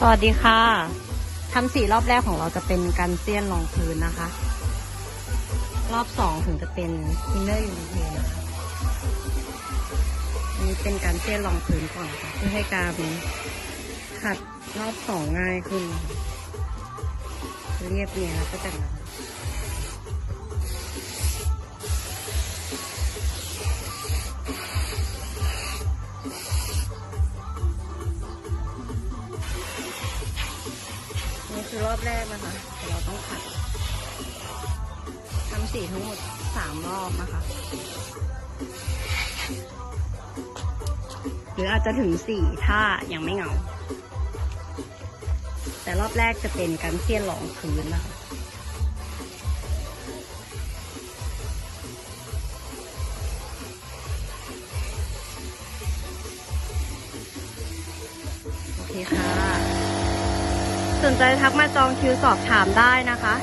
สวัสดีค่ะทำสี่รอบแรกของเราจะเป็นการเซียนรองพื้นนะคะ รอบสองถึงจะเป็นอินเนอร์ยูนิเทนะคะนนี้เป็นการเซียนรองพื้นก่อนค่ะเพื่อให้การขัดรอบสองง่ายขึ้น เรียบเนียนแล้วก็จะหนานี่ คือรอบแรกนะคะเราต้องขัดทำสีทั้งหมดสามรอบนะคะ หรืออาจจะถึงสี่ถ้ายังไม่เหงา แต่รอบแรกจะเป็นการเสี้ยนรองพื้นนะคะโอเคค่ะ สนใจทักมาจองคิวสอบถามได้นะคะ